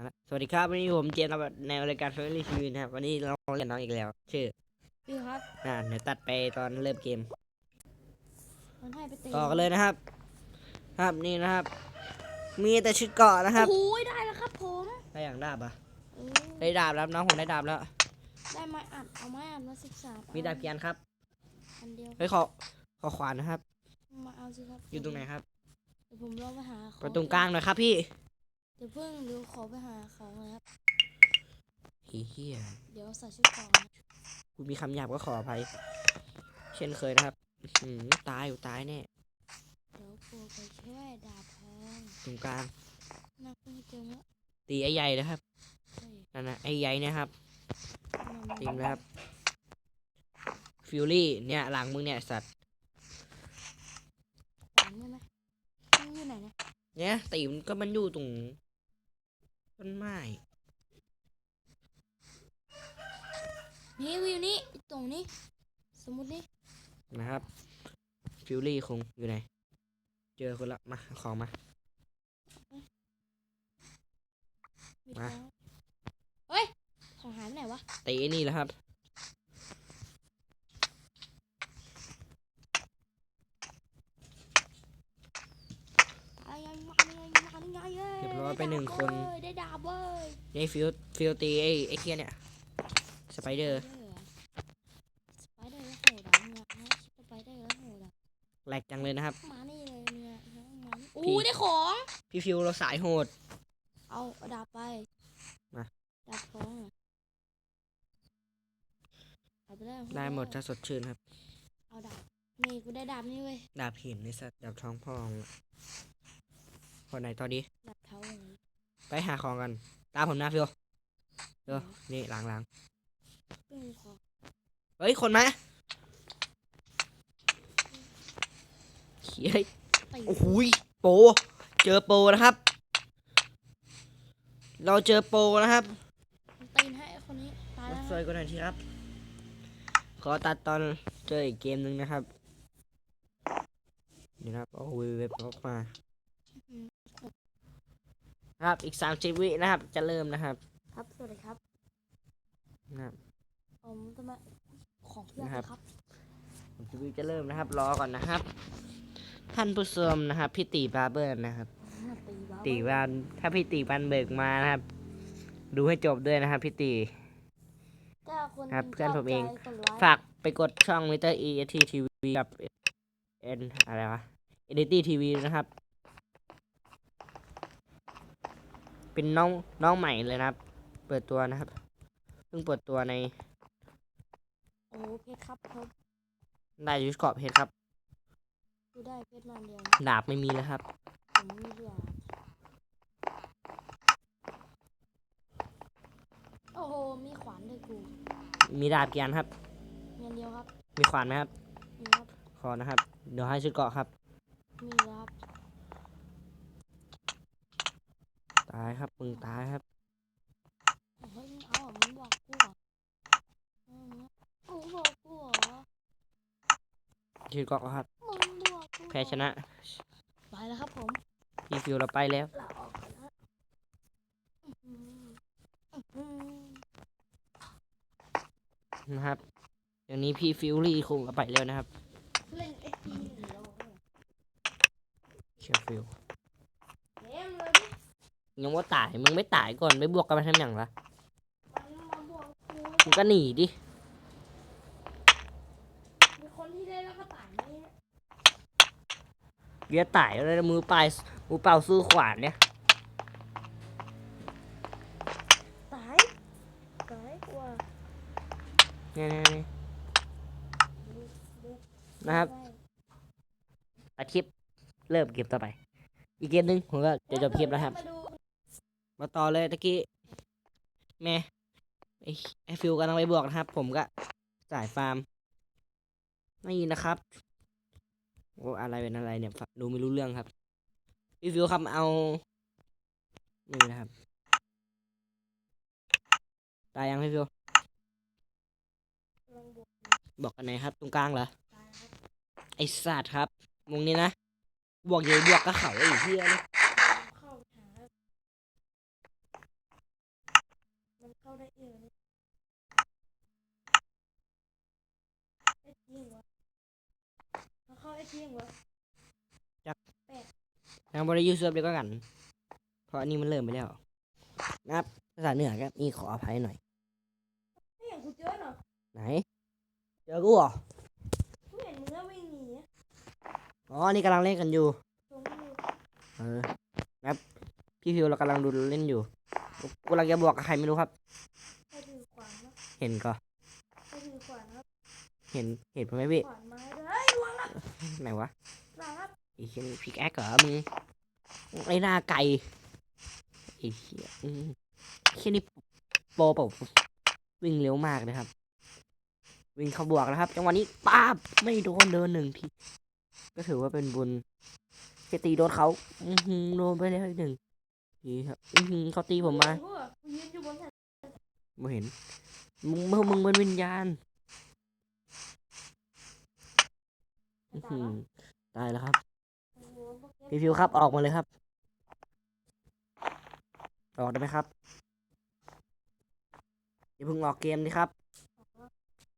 เอาละสวัสดีครับวันนี้ผมเจมส์นะครับในรายการ Family TV นะครับวันนี้เราเล่นน้องอีกแล้ว ชื่อพี่ครับอ่าเดี๋ยวตัดไปตอนเริ่มเกมมันให้ไปเตะต่อกันเลยนะครับ ครับนี่นะครับ มีแต่ชุดเกาะนะครับโอ้โหได้แล้วครับผมได้อย่างดาบอะเออได้ดาบแล้วน้องผมได้ดาบแล้ว ได้ไม้อัดเอาไม้อัดมาศึกษามีดาบเกียนครับอันเดียวเฮ้ยขอขอขวานนะครับ มาเอาสิครับอยู่ตรงไหนครับเดี๋ยวผมลองไปหาของประตูกลางหน่อยครับพี่เดี๋ยวเพิ่งเดี๋ยวขอไปหาของนะครับเฮียเดี๋ยวใส่ชุดก่อนนะกูมีคำหยาบก็ขออภัย เช่นเคยนะครับอื้อหือตายอยู่ตายแน่เดี๋ยวกูไปช่วยดาบทองตรงกลางนักเพิ่งเจอแล้วตีไอ้ใหญ่นะครับเฮ้ยนั่นนะไอ้ใหญ่เนะครับมันทีมแล้วครับฟิวลี่เนี่ยหลังมึงเนี่ยสัตว์ขวานใช่ไหมมันอยู่ไหนนะเนี่ยตีมันก็มันอยู่ตรง ต้นไม้นี่วิวนี่ตรงนี้ สมมตินี่นะครับฟิวลี่คงอยู่ไหน เจอคนละมาเอาของมามีมาของเฮ้ย ของหายไปไหนวะตีไอ้นี่แล้วครับ อะไรยังไงยังไงยังไง เรียบร้อย ไปหนึ่งคน ได้ดาบเว้ยนี่ฟิวฟิวตีไอ้ไอ้เคียเนี่ยสไปเดอร์สไปเดอร์แล้วโหดอะเนี่ยฮะสไปเดอร์แล้วโหดอะแหลกจังเลยนะครับ มานี่เลยเนี่ยฮะมานี่พี่อู้ได้ของพี่ฟิวเราสายโหด เอาเอาดาบไปมาดาบทองอะเอาไปได้ได้หมดถ้าสดชื่นครับ เอาดาบนี่กูได้ดาบนี่เว้ยดาบหินในสัตว์ดาบท้องพองคนไหนตอนนี้ดาบเท้าเลย ไปหาของกัน ตามผมนะฟิวเดี๋ยวนี่หลังหลังไม่มีของเฮ้ย คนมาเฮ้ยตีโอ้โหยโปรเจอโปรนะครับ เราเจอโปรนะครับตีนให้ไอ้คนนี้ตายแล้วสวยกว่าหน่อยทีครับ ขอตัดตอนเจออีกเกมหนึ่งนะครับนี่นะครับโอ้โหเว็บออกมา นะครับ อีกสามสิบวินะครับ จะเริ่มนะครับ ครับ สวัสดีครับ นะครับผมจะมาของเพื่อนนะครับครับสามสิบวิจะเริ่มนะครับ รอก่อนนะครับ ท่านผู้ชมนะครับ พี่ตีบาร์เบอร์นะครับ ตีบ้าตีบานถ้าพี่ตีบันเบิกมานะครับ ดูให้จบด้วยนะครับ พี่ตี ถ้าคนครับเพื่อนผมเอง ชบใจกดไลค์ฝากไปกดช่องมิเตอร์ e t TV กับ n อะไรวะ e d i t y TV นะครับ เป็นน้องน้องใหม่เลยนะครับ เปิดตัวนะครับเพิ่งเปิดตัวในโอ้เพชรครับผมได้ยุสเกาะเพชรครับกูได้เพชรมาอันเดียวนะดาบไม่มีแล้วครับผมไม่มีเรื่องโอ้โหมีขวานด้วยกูมีดาบกี่อันครับมีอันเดียวครับ มีขวานไหมครับมีครับขอนะครับ เดี๋ยวให้ชุดเกาะครับ มีแล้วครับ ตายครับมึงตายครับเฮ้ยมึงเอาเหรอมึงบอกกูเหรออืมมึงบอกกูเหรอชุดเกาะครับ มึงบอกกูเหรอแพ้ชนะไปแล้วครับผมพี่ฟิวเราไปแล้วลาออกก่อนนะอื้อหืออื้อหือนะครับอย่างนี้พี่ฟิวรี่คงก็ไปแล้วนะครับเล่นเอ็กซ์พีแล้วเชียร์ฟิวเล่นเลยดิ ยังว่าตาย มึงไม่ตายก่อนไม่บวกกันมาทำอย่างละมันมาบอกกูมึงก็หนีดิ มีคนที่เล่นแล้วก็ตายไหมเนี่ยเยอะตายแล้วมือปลายมือเปล่าสู้ขวานเนี่ย ตายตายกว่าเนี่ยเนี่ยเนี่ยนะครับอาคลิปเริ่มเก็บต่อไป อีกเกมหนึงผมก็จะจบคลิปแล้วครับ มาดู มาต่อเลยตะกี้แม่ไอฟิวกำลังไปบวกนะครับ ผมก็สายฟาร์มนี่ยินนะครับโอ้อะไรเป็นอะไรเนี่ยฟังดูไม่รู้เรื่องครับพี่ฟิวครับเอานี่นะครับตายยังพี่ฟิวบอกกันไหนครับ ตรงกลางเหรอไอสัตว์ครับวงนี้นะบวกเยอะบวกก็เขาไอ้เหี้ยนี่เข้าหา เข้าได้เองเลยเอ็ดยิงวะมันเข้าเอ็ดยิงวะยังบริยูเซิร์ฟเดียวกัน เพราะอันนี้มันเริ่มไปแล้ว นะครับ ภาษาเหนือก็มีขออภัยหน่อยไม่เห็นกูเจอเนาะไหน เจอกูเหรอกูเห็นมึงแล้ววิ่งหนีอะอ๋อ นี่กำลังเล่นกันอยู่ตรงนี้เออครับพี่ฟิวเรากำลังดูเล่นอยู่ กูกำลังจะบวกกับใครไม่รู้ครับใครถือขวานนะเห็นก็ใครถือขวานครับเห็นเห็นผมไหมพี่ขวานไม้ด้วยเฮ้ยระวังครับไหนวะหลังครับไอ้เหี้ยนี่พิกแอคเหรอมึงไอ้หน้าไก่ไอ้เหี้ยอืมไอ้เหี้ยนี่โปรเปล่าวิ่งเร็วมากเลยครับ วิ่งเข้าบวกนะครับจังหวะนี้ป้าบไม่โดนเดินหนึ่งทีก็ถือว่าเป็นบุญแค่ตีโดนเขาอือหือโดนไปแล้วอีกหนึ่ง ทีครับอือหือเขาตีผมมายืนอยู่บนแผ่นไม่เห็นมึงมึงมึงเป็นวิญญาณอื้อหือตายแล้วครับ โอ้โหพวกเนี้ยพี่ฟิวครับ ออกมาเลยครับ ออกได้ไหมครับอย่าเพิ่งออกเกมดิครับ